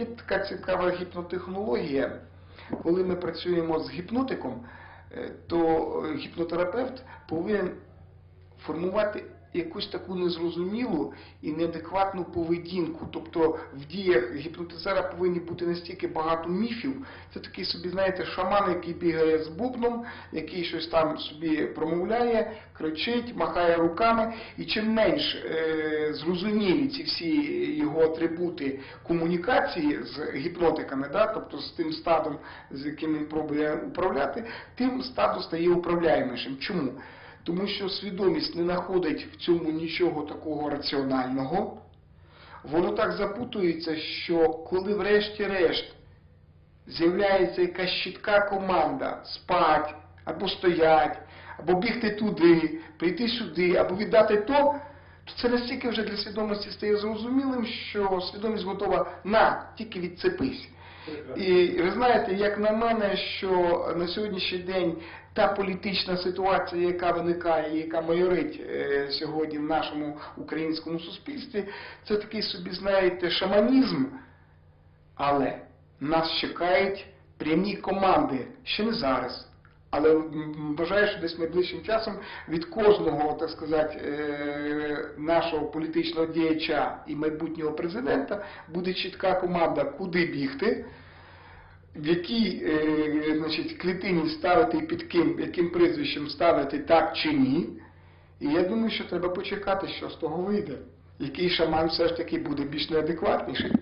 Є така цікава гіпнотехнологія. Коли ми працюємо з гіпнотиком, е, то е, гіпнотерапевт повинен формувати якусь таку незрозумілу і неадекватну поведінку. Тобто в діях гіпнотизера повинні бути настільки багато міфів. Це такий собі, знаєте, шаман, який бігає з бубном, який щось там собі промовляє, кричить, махає руками. І чим менш е, зрозумілі ці всі його атрибути комунікації з гіпнотиками, да, тобто з тим стадом, з яким він пробує управляти, тим стадо стає управляємішим. Чому? Тому що свідомість не знаходить в цьому нічого такого раціонального. Воно так запутується, що коли врешті-решт з'являється якась чітка команда спать, або стоять, або бігти туди, прийти сюди, або віддати то, то це настільки вже для свідомості стає зрозумілим, що свідомість готова на, тільки відцепись. І ви знаєте, як на мене, що на сьогоднішній день та політична ситуація, яка виникає, яка майорить е, сьогодні в нашому українському суспільстві, це такий собі, знаєте, шаманізм. Але нас чекають прямі команди, ще не зараз. Але вважаю, що десь найближчим часом від кожного, так сказати, е, нашого політичного діяча і майбутнього президента буде чітка команда, куди бігти, в якій е, клітині ставити і під ким, яким прізвищем ставити так чи ні. І я думаю, що треба почекати, що з того вийде. Який шаман все ж таки буде більш неадекватніший.